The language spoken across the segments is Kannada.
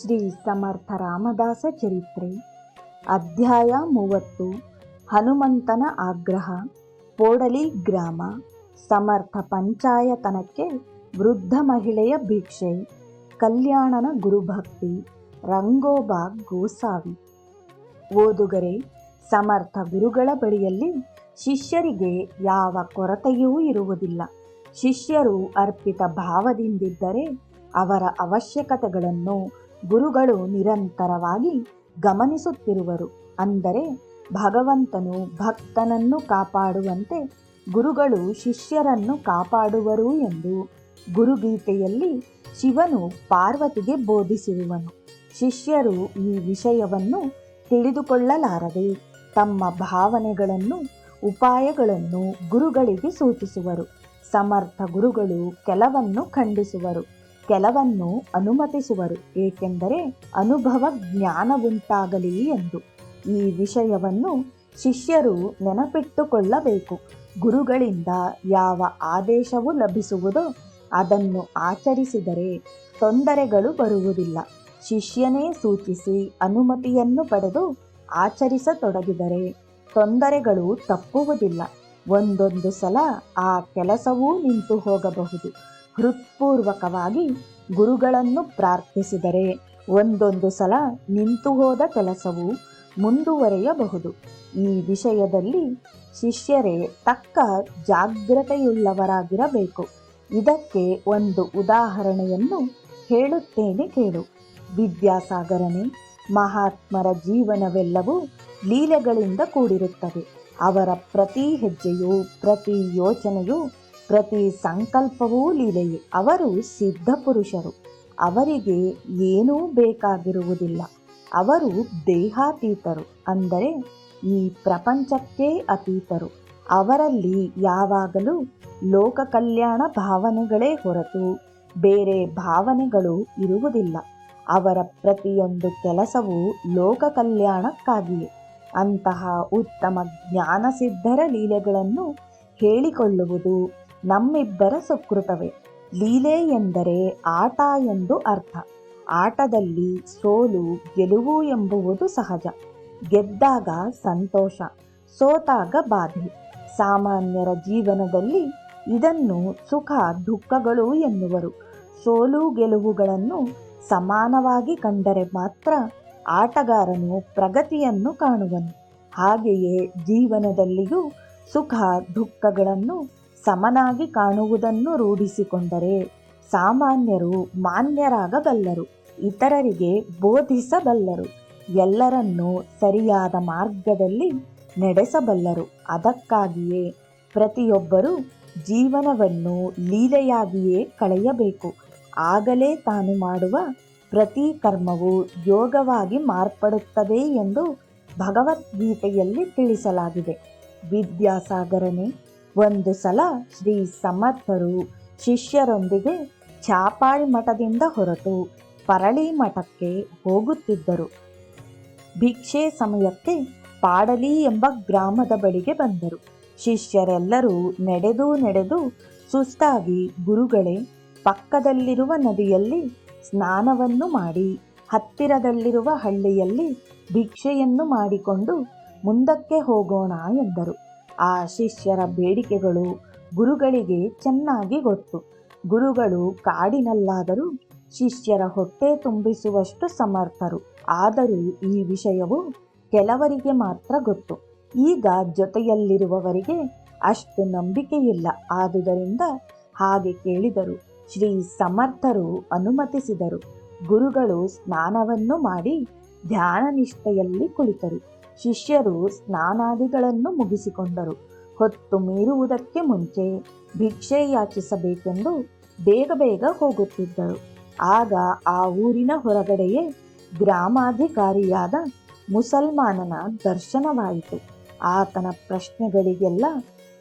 ಶ್ರೀ ಸಮರ್ಥ ರಾಮದಾಸ ಚರಿತ್ರೆ. ಅಧ್ಯಾಯ ಮೂವತ್ತು. ಹನುಮಂತನ ಆಗ್ರಹ. ಪೋಡಲಿ ಗ್ರಾಮ. ಸಮರ್ಥ ಪಂಚಾಯತನಕ್ಕೆ ವೃದ್ಧ ಮಹಿಳೆಯ ಭಿಕ್ಷೆ. ಕಲ್ಯಾಣನ ಗುರುಭಕ್ತಿ. ರಂಗೋಬಾ ಗೋಸಾವಿ. ಓದುಗರೆ, ಸಮರ್ಥ ಗುರುಗಳ ಬಳಿಯಲ್ಲಿ ಶಿಷ್ಯರಿಗೆ ಯಾವ ಕೊರತೆಯೂ ಇರುವುದಿಲ್ಲ. ಶಿಷ್ಯರು ಅರ್ಪಿತ ಭಾವದಿಂದಿದ್ದರೆ ಅವರ ಅವಶ್ಯಕತೆಗಳನ್ನು ಗುರುಗಳು ನಿರಂತರವಾಗಿ ಗಮನಿಸುತ್ತಿರುವರು. ಅಂದರೆ ಭಗವಂತನು ಭಕ್ತನನ್ನು ಕಾಪಾಡುವಂತೆ ಗುರುಗಳು ಶಿಷ್ಯರನ್ನು ಕಾಪಾಡುವರು ಎಂದು ಗುರುಗೀತೆಯಲ್ಲಿ ಶಿವನು ಪಾರ್ವತಿಗೆ ಬೋಧಿಸಿರುವನು. ಶಿಷ್ಯರು ಈ ವಿಷಯವನ್ನು ತಿಳಿದುಕೊಳ್ಳಲಾರದೆ ತಮ್ಮ ಭಾವನೆಗಳನ್ನು, ಉಪಾಯಗಳನ್ನು ಗುರುಗಳಿಗೆ ಸೂಚಿಸುವರು. ಸಮರ್ಥ ಗುರುಗಳು ಕೆಲವನ್ನು ಖಂಡಿಸುವರು. ಕೆಲವನ್ನು ಅನುಮತಿಸುವರು, ಏಕೆಂದರೆ ಅನುಭವ ಜ್ಞಾನವುಂಟಾಗಲಿ ಎಂದು. ಈ ವಿಷಯವನ್ನು ಶಿಷ್ಯರು ನೆನಪಿಟ್ಟುಕೊಳ್ಳಬೇಕು. ಗುರುಗಳಿಂದ ಯಾವ ಆದೇಶವು ಲಭಿಸುವುದೋ ಅದನ್ನು ಆಚರಿಸಿದರೆ ತೊಂದರೆಗಳು ಬರುವುದಿಲ್ಲ. ಶಿಷ್ಯನೇ ಸೂಚಿಸಿ ಅನುಮತಿಯನ್ನು ಪಡೆದು ಆಚರಿಸತೊಡಗಿದರೆ ತೊಂದರೆಗಳು ತಪ್ಪುವುದಿಲ್ಲ. ಒಂದೊಂದು ಸಲ ಆ ಕೆಲಸವೂ ನಿಂತು ಹೋಗಬಹುದು ಹೃತ್ಪೂರ್ವಕವಾಗಿ ಗುರುಗಳನ್ನು ಪ್ರಾರ್ಥಿಸಿದರೆ ಒಂದೊಂದು ಸಲ ನಿಂತು ಹೋದ ಕೆಲಸವು ಮುಂದುವರೆಯಬಹುದು. ಈ ವಿಷಯದಲ್ಲಿ ಶಿಷ್ಯರೇ ತಕ್ಕ ಜಾಗ್ರತೆಯುಳ್ಳವರಾಗಿರಬೇಕು. ಇದಕ್ಕೆ ಒಂದು ಉದಾಹರಣೆಯನ್ನು ಹೇಳುತ್ತೇನೆ ಕೇಳು. ವಿದ್ಯಾಸಾಗರನೆ, ಮಹಾತ್ಮರ ಜೀವನವೆಲ್ಲವೂ ಲೀಲೆಗಳಿಂದ ಕೂಡಿರುತ್ತದೆ. ಅವರ ಪ್ರತಿ ಹೆಜ್ಜೆಯು, ಪ್ರತಿ ಯೋಚನೆಯು ಪ್ರತಿ ಸಂಕಲ್ಪವೂ ಲೀಲೆಯೇ. ಅವರು ಸಿದ್ಧ ಪುರುಷರು. ಅವರಿಗೆ ಏನೂ ಬೇಕಾಗಿರುವುದಿಲ್ಲ. ಅವರು ದೇಹಾತೀತರು. ಅಂದರೆ ಈ ಪ್ರಪಂಚಕ್ಕೆ ಅತೀತರು. ಅವರಲ್ಲಿ ಯಾವಾಗಲೂ ಲೋಕ ಕಲ್ಯಾಣ ಭಾವನೆಗಳೇ ಹೊರತು ಬೇರೆ ಭಾವನೆಗಳು ಇರುವುದಿಲ್ಲ. ಅವರ ಪ್ರತಿಯೊಂದು ಕೆಲಸವೂ ಲೋಕ ಕಲ್ಯಾಣಕ್ಕಾಗಿಯೇ. ಅಂತಹ ಉತ್ತಮ ಜ್ಞಾನಸಿದ್ಧರ ಲೀಲೆಗಳನ್ನು ಹೇಳಿಕೊಳ್ಳುವುದು ನಮ್ಮಿಬ್ಬರ ಸುಕೃತವೇ. ಲೀಲೆ ಎಂದರೆ ಆಟ ಎಂದು ಅರ್ಥ. ಆಟದಲ್ಲಿ ಸೋಲು, ಗೆಲುವು ಎಂಬುವುದು ಸಹಜ. ಗೆದ್ದಾಗ ಸಂತೋಷ, ಸೋತಾಗ ಬಾಧೆ. ಸಾಮಾನ್ಯರ ಜೀವನದಲ್ಲಿ ಇದನ್ನು ಸುಖ, ದುಃಖಗಳು ಎನ್ನುವರು. ಸೋಲು, ಗೆಲುವುಗಳನ್ನು ಸಮಾನವಾಗಿ ಕಂಡರೆ ಮಾತ್ರ ಆಟಗಾರನು ಪ್ರಗತಿಯನ್ನು ಕಾಣುವನು. ಹಾಗೆಯೇ ಜೀವನದಲ್ಲಿಯೂ ಸುಖ, ದುಃಖಗಳನ್ನು ಸಮನಾಗಿ ಕಾಣುವುದನ್ನು ರೂಢಿಸಿಕೊಂಡರೆ ಸಾಮಾನ್ಯರು ಮಾನ್ಯರಾಗಬಲ್ಲರು, ಇತರರಿಗೆ ಬೋಧಿಸಬಲ್ಲರು, ಎಲ್ಲರನ್ನೂ ಸರಿಯಾದ ಮಾರ್ಗದಲ್ಲಿ ನಡೆಸಬಲ್ಲರು. ಅದಕ್ಕಾಗಿಯೇ ಪ್ರತಿಯೊಬ್ಬರೂ ಜೀವನವನ್ನು ಲೀಲೆಯಾಗಿಯೇ ಕಳೆಯಬೇಕು. ಆಗಲೇ ತಾನು ಮಾಡುವ ಪ್ರತಿ ಕರ್ಮವು ಯೋಗವಾಗಿ ಮಾರ್ಪಡುತ್ತದೆ ಎಂದು ಭಗವದ್ಗೀತೆಯಲ್ಲಿ ತಿಳಿಸಲಾಗಿದೆ. ವಿದ್ಯಾಸಾಗರನೇ ಒಂದು ಸಲ ಶ್ರೀ ಸಮರ್ಥರು ಶಿಷ್ಯರೊಂದಿಗೆ ಚಾಪಾಳಿ ಮಠದಿಂದ ಹೊರಟು ಪರಳಿ ಮಠಕ್ಕೆ ಹೋಗುತ್ತಿದ್ದರು. ಭಿಕ್ಷೆ ಸಮಯಕ್ಕೆ ಪಾಡಲಿ ಎಂಬ ಗ್ರಾಮದ ಬಳಿಗೆ ಬಂದರು. ಶಿಷ್ಯರೆಲ್ಲರೂ ನಡೆದು ನಡೆದು ಸುಸ್ತಾಗಿ ಗುರುಗಳೇ, ಪಕ್ಕದಲ್ಲಿರುವ ನದಿಯಲ್ಲಿ ಸ್ನಾನವನ್ನು ಮಾಡಿ, ಹತ್ತಿರದಲ್ಲಿರುವ ಹಳ್ಳಿಯಲ್ಲಿ ಭಿಕ್ಷೆಯನ್ನು ಮಾಡಿಕೊಂಡು ಮುಂದಕ್ಕೆ ಹೋಗೋಣ ಎಂದರು. ಆ ಶಿಷ್ಯರ ಬೇಡಿಕೆಗಳು ಗುರುಗಳಿಗೆ ಚೆನ್ನಾಗಿ ಗೊತ್ತು. ಗುರುಗಳು ಕಾಡಿನಲ್ಲಾದರೂ ಶಿಷ್ಯರ ಹೊಟ್ಟೆ ತುಂಬಿಸುವಷ್ಟು ಸಮರ್ಥರು. ಆದರೂ ಈ ವಿಷಯವು ಕೆಲವರಿಗೆ ಮಾತ್ರ ಗೊತ್ತು. ಈಗ ಜೊತೆಯಲ್ಲಿರುವವರಿಗೆ ಅಷ್ಟು ನಂಬಿಕೆಯಿಲ್ಲ. ಆದುದರಿಂದ ಹಾಗೆ ಕೇಳಿದರು. ಶ್ರೀ ಸಮರ್ಥರು ಅನುಮತಿಸಿದರು. ಗುರುಗಳು ಸ್ನಾನವನ್ನು ಮಾಡಿ ಧ್ಯಾನ ನಿಷ್ಠೆಯಲ್ಲಿ ಕುಳಿತರು. ಶಿಷ್ಯರು ಸ್ನಾನಾದಿಗಳನ್ನು ಮುಗಿಸಿಕೊಂಡರು. ಹೊತ್ತು ಮೀರುವುದಕ್ಕೆ ಮುಂಚೆ ಭಿಕ್ಷೆ ಯಾಚಿಸಬೇಕೆಂದು ಬೇಗ ಬೇಗ ಹೋಗುತ್ತಿದ್ದರು. ಆಗ ಆ ಊರಿನ ಹೊರಗಡೆಯೇ ಗ್ರಾಮಾಧಿಕಾರಿಯಾದ ಮುಸಲ್ಮಾನನ ದರ್ಶನವಾಯಿತು. ಆತನ ಪ್ರಶ್ನೆಗಳಿಗೆಲ್ಲ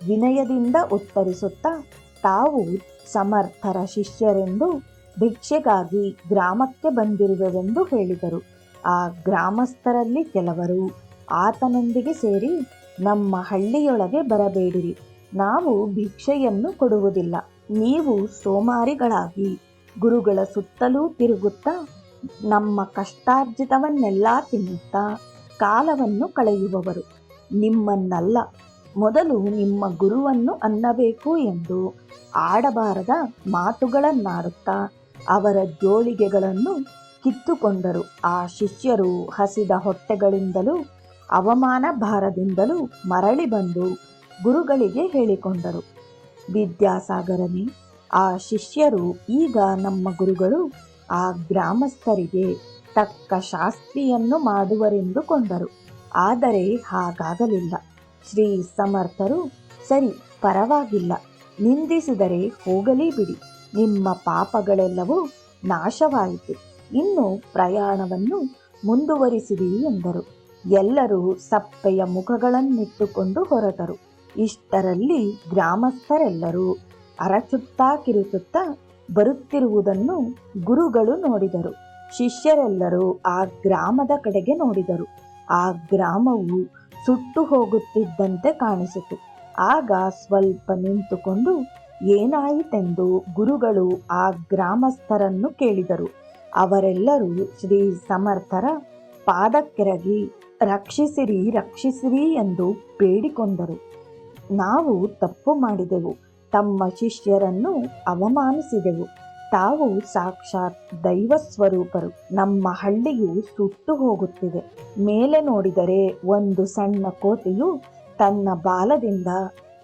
ವಿನಯದಿಂದ ಉತ್ತರಿಸುತ್ತಾ, ತಾವು ಸಮರ್ಥರ ಶಿಷ್ಯರೆಂದು ಭಿಕ್ಷೆಗಾಗಿ ಗ್ರಾಮಕ್ಕೆ ಬಂದಿರುವೆವೆಂದು ಹೇಳಿದರು. ಆ ಗ್ರಾಮಸ್ಥರಲ್ಲಿ ಕೆಲವರು ಆತನೊಂದಿಗೆ ಸೇರಿ ನಮ್ಮ ಹಳ್ಳಿಯೊಳಗೆ ಬರಬೇಡಿರಿ. ನಾವು ಭಿಕ್ಷೆಯನ್ನು ಕೊಡುವುದಿಲ್ಲ. ನೀವು ಸೋಮಾರಿಗಳಾಗಿ ಗುರುಗಳ ಸುತ್ತಲೂ ತಿರುಗುತ್ತಾ ನಮ್ಮ ಕಷ್ಟಾರ್ಜಿತವನ್ನೆಲ್ಲ ತಿನ್ನುತ್ತಾ ಕಾಲವನ್ನು ಕಳೆಯುವವರು. ನಿಮ್ಮನ್ನಲ್ಲ, ಮೊದಲು ನಿಮ್ಮ ಗುರುವನ್ನು ಅನ್ನಬೇಕು ಎಂದು ಆಡಬಾರದ ಮಾತುಗಳನ್ನಾಡುತ್ತಾ ಅವರ ಜೋಳಿಗೆಗಳನ್ನು ಕಿತ್ತುಕೊಂಡರು. ಆ ಶಿಷ್ಯರು ಹಸಿದ ಹೊಟ್ಟೆಗಳಿಂದಲೂ ಅವಮಾನ ಭಾರದಿಂದಲೂ ಮರಳಿ ಬಂದು ಗುರುಗಳಿಗೆ ಹೇಳಿಕೊಂಡರು. ವಿದ್ಯಾಸಾಗರನೇ, ಆ ಶಿಷ್ಯರು ಈಗ ನಮ್ಮ ಗುರುಗಳು ಆ ಗ್ರಾಮಸ್ಥರಿಗೆ ತಕ್ಕ ಶಾಸ್ತ್ರಿಯನ್ನು ಮಾಡುವರೆಂದುಕೊಂಡರು ಆದರೆ ಹಾಗಾಗಲಿಲ್ಲ. ಶ್ರೀ ಸಮರ್ಥರು, ಸರಿ, ಪರವಾಗಿಲ್ಲ. ನಿಂದಿಸಿದರೆ ಹೋಗಲಿ ಬಿಡಿ. ನಿಮ್ಮ ಪಾಪಗಳೆಲ್ಲವೂ ನಾಶವಾಯಿತು. ಇನ್ನು ಪ್ರಯಾಣವನ್ನು ಮುಂದುವರಿಸಿರಿ ಎಂದರು. ಎಲ್ಲರೂ ಸಪ್ಪೆಯ ಮುಖಗಳನ್ನಿಟ್ಟುಕೊಂಡು ಹೊರಟರು. ಇಷ್ಟರಲ್ಲಿ ಗ್ರಾಮಸ್ಥರೆಲ್ಲರೂ ಅರಚುತ್ತಾ ಕಿರುಚುತ್ತಾ ಬರುತ್ತಿರುವುದನ್ನು ಗುರುಗಳು ನೋಡಿದರು. ಶಿಷ್ಯರೆಲ್ಲರೂ ಆ ಗ್ರಾಮದ ಕಡೆಗೆ ನೋಡಿದರು. ಆ ಗ್ರಾಮವು ಸುಟ್ಟು ಹೋಗುತ್ತಿದ್ದಂತೆ ಕಾಣಿಸಿತು. ಆಗ ಸ್ವಲ್ಪ ನಿಂತುಕೊಂಡು ಏನಾಯಿತೆಂದು ಗುರುಗಳು ಆ ಗ್ರಾಮಸ್ಥರನ್ನು ಕೇಳಿದರು. ಅವರೆಲ್ಲರೂ ಶ್ರೀ ಸಮರ್ಥರ ಪಾದಕ್ಕೆರಗಿ ರಕ್ಷಿಸಿರಿ ರಕ್ಷಿಸಿರಿ ಎಂದು ಬೇಡಿಕೊಂಡರು. ನಾವು ತಪ್ಪು ಮಾಡಿದೆವು, ತಮ್ಮ ಶಿಷ್ಯರನ್ನು ಅವಮಾನಿಸಿದೆವು. ತಾವು ಸಾಕ್ಷಾತ್ ದೈವ ಸ್ವರೂಪರು ನಮ್ಮ ಹಳ್ಳಿಯು ಸುಟ್ಟು ಹೋಗುತ್ತಿದೆ. ಮೇಲೆ ನೋಡಿದರೆ ಒಂದು ಸಣ್ಣ ಕೋತಿಯು ತನ್ನ ಬಾಲದಿಂದ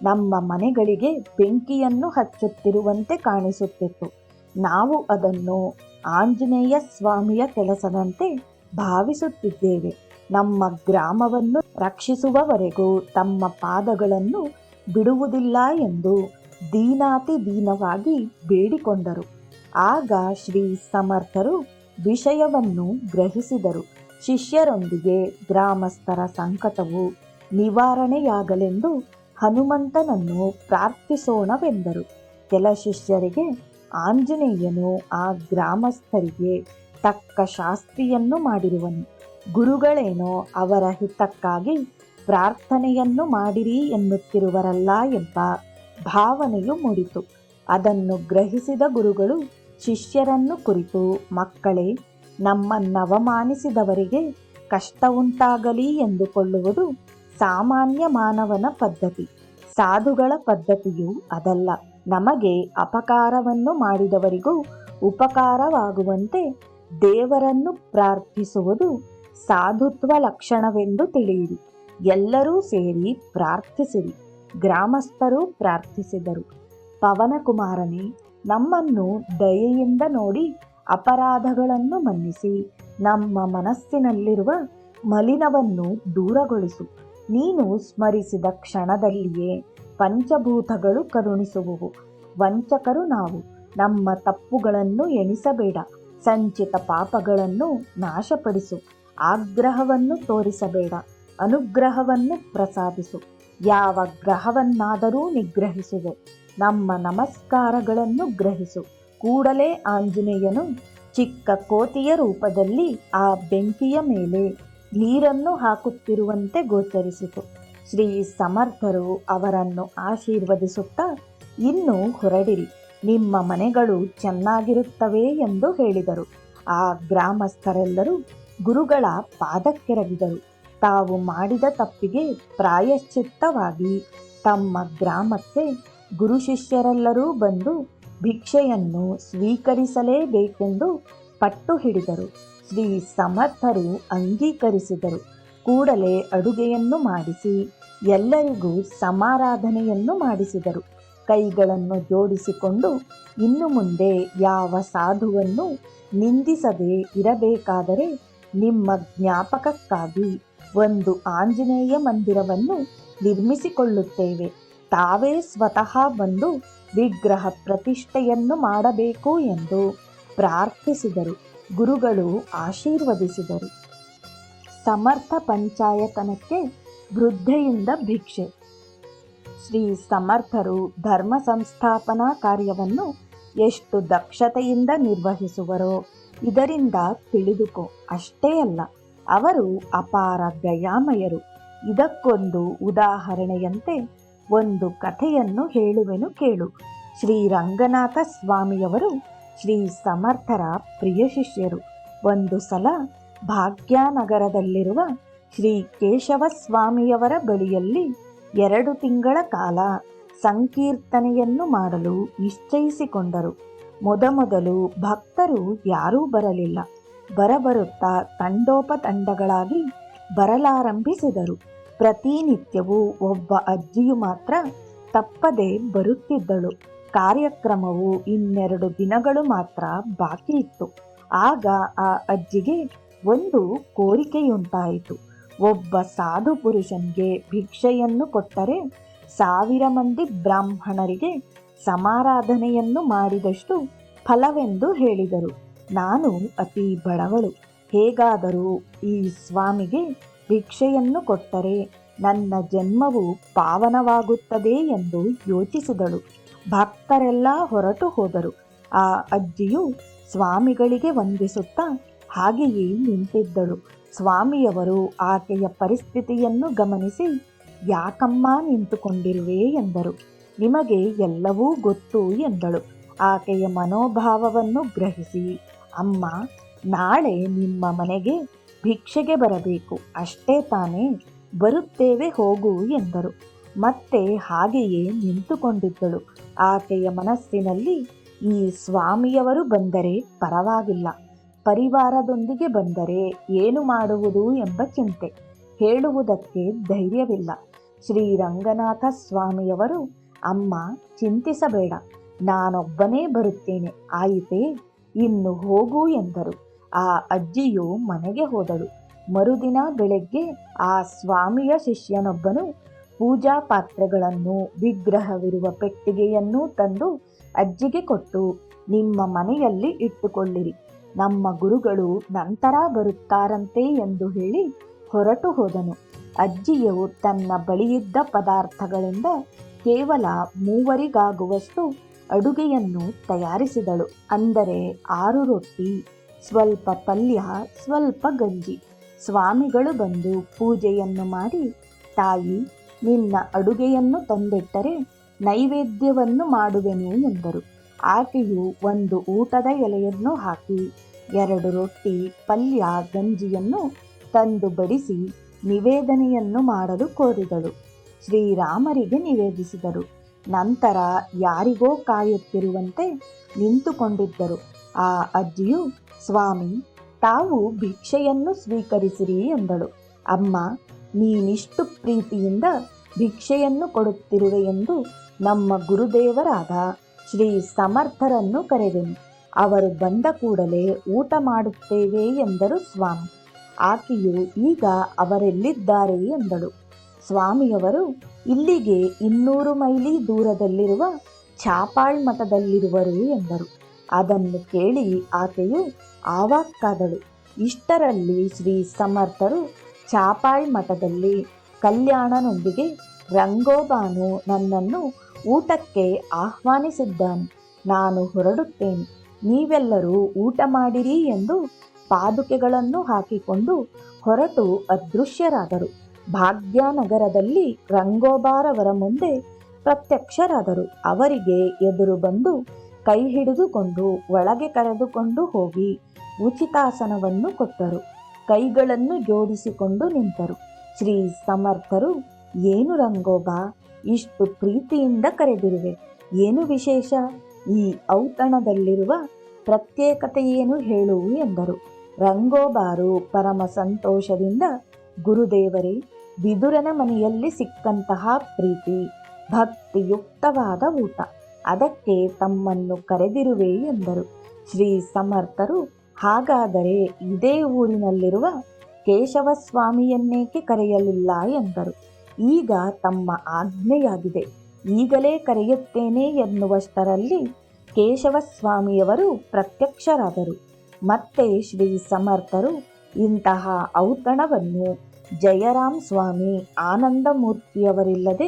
ನಮ್ಮ ಮನೆಗಳಿಗೆ ಬೆಂಕಿಯನ್ನು ಹಚ್ಚುತ್ತಿರುವಂತೆ ಕಾಣಿಸುತ್ತಿತ್ತು. ನಾವು ಅದನ್ನು ಆಂಜನೇಯ ಸ್ವಾಮಿಯ ಕೆಲಸದಂತೆ ಭಾವಿಸುತ್ತಿದ್ದೇವೆ. ನಮ್ಮ ಗ್ರಾಮವನ್ನು ರಕ್ಷಿಸುವವರೆಗೂ ತಮ್ಮ ಪಾದಗಳನ್ನು ಬಿಡುವುದಿಲ್ಲ ಎಂದು ದೀನಾತಿ ದೀನವಾಗಿ ಬೇಡಿಕೊಂಡರು. ಆಗ ಶ್ರೀ ಸಮರ್ಥರು ವಿಷಯವನ್ನು ಗ್ರಹಿಸಿದರು. ಶಿಷ್ಯರೊಂದಿಗೆ ಗ್ರಾಮಸ್ಥರ ಸಂಕಟವು ನಿವಾರಣೆಯಾಗಲೆಂದು ಹನುಮಂತನನ್ನು ಪ್ರಾರ್ಥಿಸೋಣವೆಂದರು. ಕೆಲ ಶಿಷ್ಯರಿಗೆ, ಆಂಜನೇಯನು ಆ ಗ್ರಾಮಸ್ಥರಿಗೆ ತಕ್ಕ ಶಾಸ್ತ್ರಿಯನ್ನು ಮಾಡಿರುವನು. ಗುರುಗಳೇನೋ ಅವರ ಹಿತಕ್ಕಾಗಿ ಪ್ರಾರ್ಥನೆಯನ್ನು ಮಾಡಿರಿ ಎನ್ನುತ್ತಿರುವರಲ್ಲ ಎಂಬ ಭಾವನೆಯು ಮೂಡಿತು. ಅದನ್ನು ಗ್ರಹಿಸಿದ ಗುರುಗಳು ಶಿಷ್ಯರನ್ನು ಕುರಿತು, ಮಕ್ಕಳೇ, ನಮ್ಮನ್ನವಮಾನಿಸಿದವರಿಗೆ ಕಷ್ಟ ಉಂಟಾಗಲಿ ಎಂದುಕೊಳ್ಳುವುದು ಸಾಮಾನ್ಯ ಮಾನವನ ಪದ್ಧತಿ. ಸಾಧುಗಳ ಪದ್ಧತಿಯು ಅದಲ್ಲ. ನಮಗೆ ಅಪಕಾರವನ್ನು ಮಾಡಿದವರಿಗೂ ಉಪಕಾರವಾಗುವಂತೆ ದೇವರನ್ನು ಪ್ರಾರ್ಥಿಸುವುದು ಸಾಧುತ್ವ ಲಕ್ಷಣವೆಂದು ತಿಳಿಯಿರಿ. ಎಲ್ಲರೂ ಸೇರಿ ಪ್ರಾರ್ಥಿಸಿರಿ. ಗ್ರಾಮಸ್ಥರು ಪ್ರಾರ್ಥಿಸಿದರು. ಪವನಕುಮಾರನೇ, ನಮ್ಮನ್ನು ದಯೆಯಿಂದ ನೋಡಿ ಅಪರಾಧಗಳನ್ನು ಮನ್ನಿಸಿ. ನಮ್ಮ ಮನಸ್ಸಿನಲ್ಲಿರುವ ಮಲಿನವನ್ನು ದೂರಗೊಳಿಸು. ನೀನು ಸ್ಮರಿಸಿದ ಕ್ಷಣದಲ್ಲಿಯೇ ಪಂಚಭೂತಗಳು ಕರುಣಿಸುವುವು. ವಂಚಕರು ನಾವು. ನಮ್ಮ ತಪ್ಪುಗಳನ್ನು ಎಣಿಸಬೇಡ. ಸಂಚಿತ ಪಾಪಗಳನ್ನು ನಾಶಪಡಿಸು. ಆಗ್ರಹವನ್ನು ತೋರಿಸಬೇಡ, ಅನುಗ್ರಹವನ್ನು ಪ್ರಸಾದಿಸು. ಯಾವ ಗ್ರಹವನ್ನಾದರೂ ನಿಗ್ರಹಿಸುವೆ. ನಮ್ಮ ನಮಸ್ಕಾರಗಳನ್ನು ಗ್ರಹಿಸು. ಕೂಡಲೇ ಆಂಜನೇಯನು ಚಿಕ್ಕ ಕೋತಿಯ ರೂಪದಲ್ಲಿ ಆ ಬೆಂಕಿಯ ಮೇಲೆ ನೀರನ್ನು ಹಾಕುತ್ತಿರುವಂತೆ ಗೋಚರಿಸಿತು. ಶ್ರೀ ಸಮರ್ಥರು ಅವರನ್ನು ಆಶೀರ್ವದಿಸುತ್ತಾ, ಇನ್ನೂ ಹೊರಡಿರಿ, ನಿಮ್ಮ ಮನೆಗಳು ಚೆನ್ನಾಗಿರುತ್ತವೆ ಎಂದು ಹೇಳಿದರು. ಆ ಗ್ರಾಮಸ್ಥರೆಲ್ಲರೂ ಗುರುಗಳ ಪಾದಕ್ಕೆರಗಿದರು. ತಾವು ಮಾಡಿದ ತಪ್ಪಿಗೆ ಪ್ರಾಯಶ್ಚಿತ್ತವಾಗಿ ತಮ್ಮ ಗ್ರಾಮಕ್ಕೆ ಗುರು ಶಿಷ್ಯರೆಲ್ಲರೂ ಬಂದು ಭಿಕ್ಷೆಯನ್ನು ಸ್ವೀಕರಿಸಲೇಬೇಕೆಂದು ಪಟ್ಟು ಹಿಡಿದರು. ಶ್ರೀ ಸಮರ್ಥರು ಅಂಗೀಕರಿಸಿದರು. ಕೂಡಲೇ ಅಡುಗೆಯನ್ನು ಮಾಡಿಸಿ ಎಲ್ಲರಿಗೂ ಸಮಾರಾಧನೆಯನ್ನು ಮಾಡಿಸಿದರು. ಕೈಗಳನ್ನು ಜೋಡಿಸಿಕೊಂಡು ಇನ್ನು ಮುಂದೆ ಯಾವ ಸಾಧುವನ್ನು ನಿಂದಿಸದೆ ಇರಬೇಕಾದರೆ ನಿಮ್ಮ ಜ್ಞಾಪಕಕ್ಕಾಗಿ ಒಂದು ಆಂಜನೇಯ ಮಂದಿರವನ್ನು ನಿರ್ಮಿಸಿಕೊಳ್ಳುತ್ತೇವೆ. ತಾವೇ ಸ್ವತಃ ಬಂದು ವಿಗ್ರಹ ಪ್ರತಿಷ್ಠೆಯನ್ನು ಮಾಡಬೇಕು ಎಂದು ಪ್ರಾರ್ಥಿಸಿದರು. ಗುರುಗಳು ಆಶೀರ್ವದಿಸಿದರು. ಸಮರ್ಥ ಪಂಚಾಯತನಕ್ಕೆ ವೃದ್ಧೆಯಿಂದ ಭಿಕ್ಷೆ. ಶ್ರೀ ಸಮರ್ಥರು ಧರ್ಮ ಸಂಸ್ಥಾಪನಾ ಕಾರ್ಯವನ್ನು ಎಷ್ಟು ದಕ್ಷತೆಯಿಂದ ನಿರ್ವಹಿಸುವರೋ ಇದರಿಂದ ತಿಳಿದುಕೋ. ಅಷ್ಟೇ ಅಲ್ಲ, ಅವರು ಅಪಾರ ದಯಾಮಯರು ಇದಕ್ಕೊಂದು ಉದಾಹರಣೆಯಂತೆ ಒಂದು ಕಥೆಯನ್ನು ಹೇಳುವೆನು ಕೇಳು. ಶ್ರೀ ರಂಗನಾಥ ಸ್ವಾಮಿಯವರು ಶ್ರೀ ಸಮರ್ಥರ ಪ್ರಿಯ ಶಿಷ್ಯರು. ಒಂದು ಸಲ ಭಾಗ್ಯನಗರದಲ್ಲಿರುವ ಶ್ರೀ ಕೇಶವ ಸ್ವಾಮಿಯವರ ಬಳಿಯಲ್ಲಿ ಎರಡು ತಿಂಗಳ ಕಾಲ ಸಂಕೀರ್ತನೆಯನ್ನು ಮಾಡಲು ನಿಶ್ಚಯಿಸಿಕೊಂಡರು. ಮೊದಮೊದಲು ಭಕ್ತರು ಯಾರೂ ಬರಲಿಲ್ಲ. ಬರಬರುತ್ತಾ ತಂಡೋಪತಂಡಗಳಾಗಿ ಬರಲಾರಂಭಿಸಿದರು. ಪ್ರತಿನಿತ್ಯವೂ ಒಬ್ಬ ಅಜ್ಜಿಯು ಮಾತ್ರ ತಪ್ಪದೆ ಬರುತ್ತಿದ್ದಳು. ಕಾರ್ಯಕ್ರಮವು ಇನ್ನೆರಡು ದಿನಗಳು ಮಾತ್ರ ಬಾಕಿ ಇತ್ತು. ಆಗ ಆ ಅಜ್ಜಿಗೆ ಒಂದು ಕೋರಿಕೆಯುಂಟಾಯಿತು. ಒಬ್ಬ ಸಾಧು ಪುರುಷನಿಗೆ ಭಿಕ್ಷೆಯನ್ನು ಕೊಟ್ಟರೆ ಸಾವಿರ ಮಂದಿ ಬ್ರಾಹ್ಮಣರಿಗೆ ಸಮಾರಾಧನೆಯನ್ನು ಮಾಡಿದಷ್ಟು ಫಲವೆಂದು ಹೇಳಿದರು. ನಾನು ಅತಿ ಬಡವಳು. ಹೇಗಾದರೂ ಈ ಸ್ವಾಮಿಗೆ ಭಿಕ್ಷೆಯನ್ನು ಕೊಟ್ಟರೆ ನನ್ನ ಜನ್ಮವು ಪಾವನವಾಗುತ್ತದೆ ಎಂದು ಯೋಚಿಸಿದಳು. ಭಕ್ತರೆಲ್ಲ ಹೊರಟು ಹೋದರು. ಆ ಅಜ್ಜಿಯು ಸ್ವಾಮಿಗಳಿಗೆ ವಂದಿಸುತ್ತಾ ಹಾಗೆಯೇ ನಿಂತಿದ್ದಳು. ಸ್ವಾಮಿಯವರು ಆಕೆಯ ಪರಿಸ್ಥಿತಿಯನ್ನು ಗಮನಿಸಿ, ಯಾಕಮ್ಮ ನಿಂತುಕೊಂಡಿರುವೆ ಎಂದರು. ನಿಮಗೆ ಎಲ್ಲವೂ ಗೊತ್ತು ಎಂದಳು. ಆಕೆಯ ಮನೋಭಾವವನ್ನು ಗ್ರಹಿಸಿ, ಅಮ್ಮ, ನಾಳೆ ನಿಮ್ಮ ಮನೆಗೆ ಭಿಕ್ಷೆಗೆ ಬರಬೇಕು. ಅಷ್ಟೇ ತಾನೇ ಬರುತ್ತೇವೆ, ಹೋಗು ಎಂದರು. ಮತ್ತೆ ಹಾಗೆಯೇ ನಿಂತುಕೊಂಡಿದ್ದಳು. ಆಕೆಯ ಮನಸ್ಸಿನಲ್ಲಿ ಈ ಸ್ವಾಮಿಯವರು ಬಂದರೆ ಪರವಾಗಿಲ್ಲ. ಪರಿವಾರದೊಂದಿಗೆ ಬಂದರೆ ಏನು ಮಾಡುವುದು ಎಂಬ ಚಿಂತೆ. ಹೇಳುವುದಕ್ಕೆ ಧೈರ್ಯವಿಲ್ಲ. ಶ್ರೀ ರಂಗನಾಥ ಸ್ವಾಮಿಯವರು ಅಮ್ಮ, ಚಿಂತಿಸಬೇಡ. ನಾನೊಬ್ಬನೇ ಬರುತ್ತೇನೆ. ಆಯಿತೇ? ಇನ್ನು ಹೋಗು ಎಂದರು. ಆ ಅಜ್ಜಿಯು ಮನೆಗೆ ಹೋದಳು. ಮರುದಿನ ಬೆಳಗ್ಗೆ ಆ ಸ್ವಾಮಿಯ ಶಿಷ್ಯನೊಬ್ಬನು ಪೂಜಾ ಪಾತ್ರೆಗಳನ್ನು, ವಿಗ್ರಹವಿರುವ ಪೆಟ್ಟಿಗೆಯನ್ನೂ ತಂದು ಅಜ್ಜಿಗೆ ಕೊಟ್ಟು, ನಿಮ್ಮ ಮನೆಯಲ್ಲಿ ಇಟ್ಟುಕೊಳ್ಳಿರಿ. ನಮ್ಮ ಗುರುಗಳು ನಂತರ ಬರುತ್ತಾರಂತೆ ಎಂದು ಹೇಳಿ ಹೊರಟು ಹೋದನು. ಅಜ್ಜಿಯು ತನ್ನ ಬಳಿಯಿದ್ದ ಪದಾರ್ಥಗಳಿಂದ ಕೇವಲ ಮೂವರಿಗಾಗುವಷ್ಟು ಅಡುಗೆಯನ್ನು ತಯಾರಿಸಿದಳು. ಅಂದರೆ ಆರು ರೊಟ್ಟಿ, ಸ್ವಲ್ಪ ಪಲ್ಯ, ಸ್ವಲ್ಪ ಗಂಜಿ. ಸ್ವಾಮಿಗಳು ಬಂದು ಪೂಜೆಯನ್ನು ಮಾಡಿ, ತಾಯಿ, ನಿನ್ನ ಅಡುಗೆಯನ್ನು ತಂದಿಟ್ಟರೆ ನೈವೇದ್ಯವನ್ನು ಮಾಡುವೆನು ಎಂದರು. ಆಕೆಯು ಒಂದು ಊಟದ ಎಲೆಯನ್ನು ಹಾಕಿ, ಎರಡು ರೊಟ್ಟಿ, ಪಲ್ಯ, ಗಂಜಿಯನ್ನು ತಂದು ಬಡಿಸಿ ನಿವೇದನೆಯನ್ನು ಮಾಡಲು ಕೋರಿದಳು. ಶ್ರೀರಾಮರಿಗೆ ನಿವೇದಿಸಿದರು. ನಂತರ ಯಾರಿಗೋ ಕಾಯುತ್ತಿರುವಂತೆ ನಿಂತುಕೊಂಡಿದ್ದರು. ಆ ಅಜ್ಜಿಯು, ಸ್ವಾಮಿ, ತಾವು ಭಿಕ್ಷೆಯನ್ನು ಸ್ವೀಕರಿಸಿರಿ ಎಂದಳು. ಅಮ್ಮ, ನೀನಿಷ್ಟು ಪ್ರೀತಿಯಿಂದ ಭಿಕ್ಷೆಯನ್ನು ಕೊಡುತ್ತಿರುವೆ ಎಂದು ನಮ್ಮ ಗುರುದೇವರಾದ ಶ್ರೀ ಸಮರ್ಥರನ್ನು ಕರೆದೆನು ಅವರು ಬಂದ ಕೂಡಲೇ ಊಟ ಮಾಡುತ್ತೇವೆ ಎಂದರು ಸ್ವಾಮಿ. ಆಕೆಯು, ಈಗ ಅವರೆಲ್ಲಿದ್ದಾರೆ ಎಂದಳು. ಸ್ವಾಮಿಯವರು ಇಲ್ಲಿಗೆ ಇನ್ನೂರು ಮೈಲಿ ದೂರದಲ್ಲಿರುವ ಚಾಪಾಳ್ ಮಠದಲ್ಲಿರುವರು ಎಂದರು. ಅದನ್ನು ಕೇಳಿ ಆಕೆಯು ಆವಾಕ್ಕಾದಳು. ಇಷ್ಟರಲ್ಲಿ ಶ್ರೀ ಸಮರ್ಥರು ಚಾಪಾಳ್ ಮಠದಲ್ಲಿ ಕಲ್ಯಾಣನೊಂದಿಗೆ ರಂಗೋಬಾನು ನನ್ನನ್ನು ಊಟಕ್ಕೆ ಆಹ್ವಾನಿಸಿದ್ದಾನೆ. ನಾನು ಹೊರಡುತ್ತೇನೆ. ನೀವೆಲ್ಲರೂ ಊಟ ಮಾಡಿರಿ ಎಂದು ಪಾದುಕೆಗಳನ್ನು ಹಾಕಿಕೊಂಡು ಹೊರಟು ಅದೃಶ್ಯರಾದರು. ಭಾಗ್ಯನಗರದಲ್ಲಿ ರಂಗೋಬಾರವರ ಮುಂದೆ ಪ್ರತ್ಯಕ್ಷರಾದರು. ಅವರಿಗೆ ಎದುರು ಬಂದು ಕೈ ಹಿಡಿದುಕೊಂಡು ಒಳಗೆ ಕರೆದುಕೊಂಡು ಹೋಗಿ ಉಚಿತಾಸನವನ್ನು ಕೊಟ್ಟರು. ಕೈಗಳನ್ನು ಜೋಡಿಸಿಕೊಂಡು ನಿಂತರು. ಶ್ರೀ ಸಮರ್ಥರು, ಏನು ರಂಗೋಬಾ, ಇಷ್ಟು ಪ್ರೀತಿಯಿಂದ ಕರೆದಿರುವೆ. ಏನು ವಿಶೇಷ? ಈ ಔತಣದಲ್ಲಿರುವ ಪ್ರತ್ಯೇಕತೆಯೇನು ಹೇಳುವು? ಎಂದರು. ರಂಗೋಬಾರು ಪರಮ ಸಂತೋಷದಿಂದ, ಗುರುದೇವರೇ ವಿದುರನ ಮನೆಯಲ್ಲಿ ಸಿಕ್ಕಂತಹ ಪ್ರೀತಿ, ಭಕ್ತಿಯುಕ್ತವಾದ ಊಟ. ಅದಕ್ಕೆ ತಮ್ಮನ್ನು ಕರೆದಿರುವೆ ಎಂದರು. ಶ್ರೀ ಸಮರ್ಥರು, ಹಾಗಾದರೆ ಇದೇ ಊರಿನಲ್ಲಿರುವ ಕೇಶವ ಸ್ವಾಮಿಯನ್ನೇಕೆ ಕರೆಯಲಿಲ್ಲ ಎಂದರು. ಈಗ ತಮ್ಮ ಆಜ್ಞೆಯಾಗಿದೆ. ಈಗಲೇ ಕರೆಯುತ್ತೇನೆ ಎನ್ನುವಷ್ಟರಲ್ಲಿ ಕೇಶವ ಸ್ವಾಮಿಯವರು ಪ್ರತ್ಯಕ್ಷರಾದರು. ಮತ್ತೆ ಶ್ರೀ ಸಮರ್ಥರು ಇಂತಹ ಔತಣವನ್ನು ಜಯರಾಮ್ ಸ್ವಾಮಿ, ಆನಂದಮೂರ್ತಿಯವರಿಲ್ಲದೆ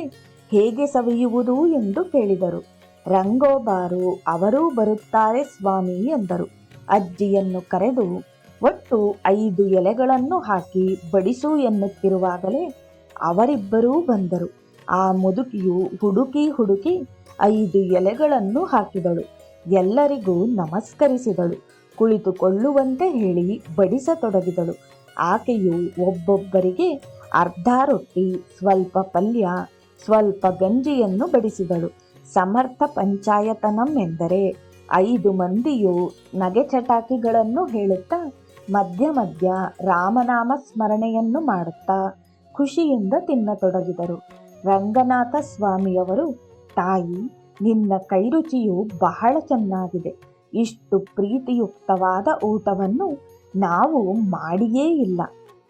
ಹೇಗೆ ಸವಿಯುವುದು ಎಂದು ಕೇಳಿದರು. ರಂಗೋಬಾರು, ಅವರೂ ಬರುತ್ತಾರೆ ಸ್ವಾಮಿ ಎಂದರು. ಅಜ್ಜಿಯನ್ನು ಕರೆದು, ಒಟ್ಟು ಐದು ಎಲೆಗಳನ್ನು ಹಾಕಿ ಬಡಿಸು ಎನ್ನುತ್ತಿರುವಾಗಲೇ ಅವರಿಬ್ಬರೂ ಬಂದರು. ಆ ಮುದುಕಿಯು ಹುಡುಕಿ ಹುಡುಕಿ ಐದು ಎಲೆಗಳನ್ನು ಹಾಕಿದಳು. ಎಲ್ಲರಿಗೂ ನಮಸ್ಕರಿಸಿದಳು. ಕುಳಿತುಕೊಳ್ಳುವಂತೆ ಹೇಳಿ ಬಡಿಸತೊಡಗಿದಳು. ಆಕೆಯು ಒಬ್ಬೊಬ್ಬರಿಗೆ ಅರ್ಧ ರೊಟ್ಟಿ, ಸ್ವಲ್ಪ ಪಲ್ಯ, ಸ್ವಲ್ಪ ಗಂಜಿಯನ್ನು ಬಡಿಸಿದಳು. ಸಮರ್ಥ ಪಂಚಾಯತನಂ ಎಂದರೆ ಐದು ಮಂದಿಯು ನಗೆ ಚಟಾಕಿಗಳನ್ನು ಹೇಳುತ್ತಾ, ಮಧ್ಯ ಮಧ್ಯ ರಾಮನಾಮ ಸ್ಮರಣೆಯನ್ನು ಮಾಡುತ್ತಾ ಖುಷಿಯಿಂದ ತಿನ್ನತೊಡಗಿದರು. ರಂಗನಾಥ ಸ್ವಾಮಿಯವರು, ತಾಯಿ, ನಿನ್ನ ಕೈರುಚಿಯು ಬಹಳ ಚೆನ್ನಾಗಿದೆ. ಇಷ್ಟು ಪ್ರೀತಿಯುಕ್ತವಾದ ಊಟವನ್ನು ನಾವು ಮಾಡಿಯೇ ಇಲ್ಲ.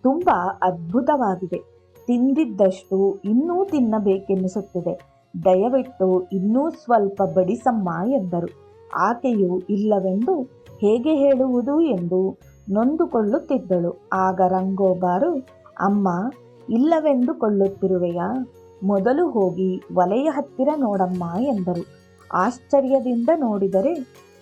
ತುಂಬ ಅದ್ಭುತವಾಗಿದೆ. ತಿಂದಿದ್ದಷ್ಟು ಇನ್ನೂ ತಿನ್ನಬೇಕೆನ್ನಿಸುತ್ತಿದೆ. ದಯವಿಟ್ಟು ಇನ್ನೂ ಸ್ವಲ್ಪ ಬಡಿಸಮ್ಮ ಎಂದರು. ಆಕೆಯು ಇಲ್ಲವೆಂದು ಹೇಗೆ ಹೇಳುವುದು ಎಂದು ನೊಂದುಕೊಳ್ಳುತ್ತಿದ್ದಳು. ಆಗ ರಂಗೋಬಾರು, ಅಮ್ಮ, ಇಲ್ಲವೆಂದುಕೊಳ್ಳುತ್ತಿರುವೆಯಾ? ಮೊದಲು ಹೋಗಿ ಒಲೆಯ ಹತ್ತಿರ ನೋಡಮ್ಮ ಎಂದರು. ಆಶ್ಚರ್ಯದಿಂದ ನೋಡಿದರೆ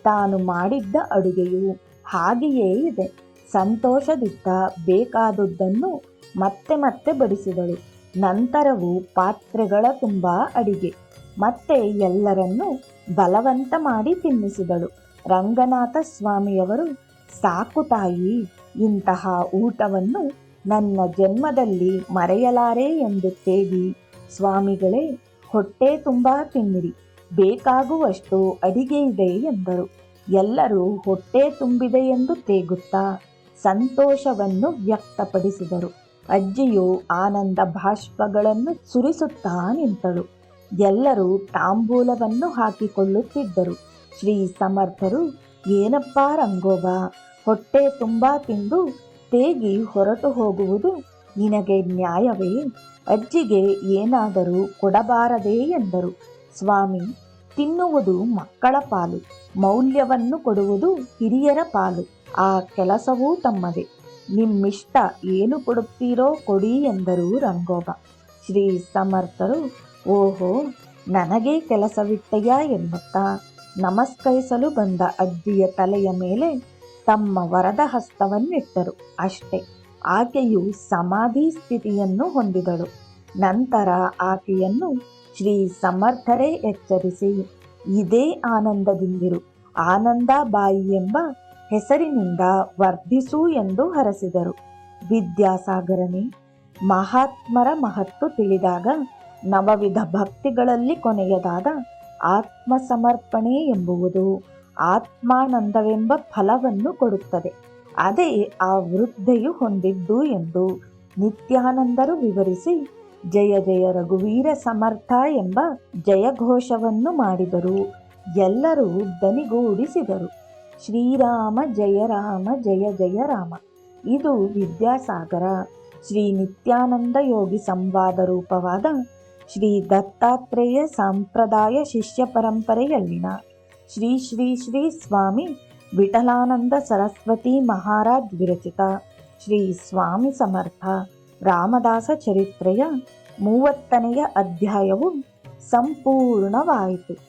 ತಾನು ಮಾಡಿದ್ದ ಅಡುಗೆಯು ಹಾಗೆಯೇ ಇದೆ. ಸಂತೋಷದಿದ್ದ ಬೇಕಾದುದನ್ನು ಮತ್ತೆ ಮತ್ತೆ ಬಡಿಸಿದಳು. ನಂತರವೂ ಪಾತ್ರೆಗಳ ತುಂಬ ಅಡಿಗೆ. ಮತ್ತೆ ಎಲ್ಲರನ್ನೂ ಬಲವಂತ ಮಾಡಿ ತಿನ್ನಿಸಿದಳು. ರಂಗನಾಥ ಸ್ವಾಮಿಯವರು, ಸಾಕು ತಾಯಿ, ಇಂತಹ ಊಟವನ್ನು ನನ್ನ ಜನ್ಮದಲ್ಲಿ ಮರೆಯಲಾರೆ ಎಂದು ತೇವಿ ಸ್ವಾಮಿಗಳೇ, ಹೊಟ್ಟೆ ತುಂಬ ತಿನ್ನಿರಿ. ಬೇಕಾಗುವಷ್ಟು ಅಡಿಗೆ ಇದೆ ಎಂದರು. ಎಲ್ಲರೂ ಹೊಟ್ಟೆ ತುಂಬಿದೆ ಎಂದು ತೇಗುತ್ತಾ ಸಂತೋಷವನ್ನು ವ್ಯಕ್ತಪಡಿಸಿದರು. ಅಜ್ಜಿಯು ಆನಂದ ಭಾಷ್ಪಗಳನ್ನು ಸುರಿಸುತ್ತಾ ನಿಂತಳು. ಎಲ್ಲರೂ ತಾಂಬೂಲವನ್ನು ಹಾಕಿಕೊಳ್ಳುತ್ತಿದ್ದರು. ಶ್ರೀ ಸಮರ್ಥರು, ಏನಪ್ಪಾ ರಂಗೋಬ, ಹೊಟ್ಟೆ ತುಂಬ ತಿಂದು ತೇಗಿ ಹೊರಟು ಹೋಗುವುದು ನಿನಗೆ ನ್ಯಾಯವೇ? ಅಜ್ಜಿಗೆ ಏನಾದರೂ ಕೊಡಬಾರದೇ ಎಂದರು. ಸ್ವಾಮಿ, ತಿನ್ನುವುದು ಮಕ್ಕಳ ಪಾಲು, ಮೌಲ್ಯವನ್ನು ಕೊಡುವುದು ಹಿರಿಯರ ಪಾಲು. ಆ ಕೆಲಸವೂ ತಮ್ಮದೇ. ನಿಮ್ಮಿಷ್ಟ ಏನು ಕೊಡುತ್ತೀರೋ ಕೊಡಿ ಎಂದರು ರಂಗೋಬ ಶ್ರೀ ಸಮರ್ಥರು, ಓಹೋ, ನನಗೆ ಕೆಲಸವಿಟ್ಟೆಯಾ ಎನ್ನುತ್ತಾ ನಮಸ್ಕರಿಸಲು ಬಂದ ಅಜ್ಜಿಯ ತಲೆಯ ಮೇಲೆ ತಮ್ಮ ವರದ ಹಸ್ತವನ್ನಿಟ್ಟರು. ಅಷ್ಟೇ, ಆಕೆಯು ಸಮಾಧಿ ಸ್ಥಿತಿಯನ್ನು ಹೊಂದಿದಳು. ನಂತರ ಆಕೆಯನ್ನು ಶ್ರೀ ಸಮರ್ಥರೇ ಎಚ್ಚರಿಸಿ, ಇದೇ ಆನಂದದಿಂದಿರು. ಆನಂದ ಬಾಯಿ ಎಂಬ ಹೆಸರಿನಿಂದ ವರ್ಧಿಸು ಎಂದು ಹರಸಿದರು. ವಿದ್ಯಾಸಾಗರನೇ, ಮಹಾತ್ಮರ ಮಹತ್ವ ತಿಳಿದಾಗ ನವವಿಧ ಭಕ್ತಿಗಳಲ್ಲಿ ಕೊನೆಯದಾದ ಆತ್ಮ ಸಮರ್ಪಣೆ ಎಂಬುವುದು ಆತ್ಮಾನಂದವೆಂಬ ಫಲವನ್ನು ಕೊಡುತ್ತದೆ. ಅದೇ ಆ ವೃದ್ಧೆಯು ಹೊಂದಿದ್ದು ಎಂದು ನಿತ್ಯಾನಂದರು ವಿವರಿಸಿ, ಜಯ ಜಯ ರಘುವೀರ ಸಮರ್ಥ ಎಂಬ ಜಯಘೋಷವನ್ನು ಮಾಡಿದರು. ಎಲ್ಲರೂ ದನಿಗೂಡಿಸಿದರು ಶ್ರೀರಾಮ ಜಯ ರಾಮ ಜಯ ಜಯ ರಾಮ. ಇದು ವಿದ್ಯಾಸಾಗರ. ಶ್ರೀ ನಿತ್ಯಾನಂದ ಯೋಗಿ ಸಂವಾದ ರೂಪವಾದ ಶ್ರೀ ದತ್ತಾತ್ರೇಯ ಸಂಪ್ರದಾಯ ಶಿಷ್ಯ ಪರಂಪರೆಯಲ್ಲಿನ ಶ್ರೀ ಶ್ರೀ ಶ್ರೀ ಸ್ವಾಮಿ ವಿಠಲಾನಂದ ಸರಸ್ವತಿ ಮಹಾರಾಜ್ ವಿರಚಿತ ಶ್ರೀ ಸ್ವಾಮಿ ಸಮರ್ಥ ರಾಮದಾಸ ಚರಿತ್ರೆಯ ಮೂವತ್ತನೆಯ ಅಧ್ಯಾಯವು ಸಂಪೂರ್ಣವಾಯಿತು.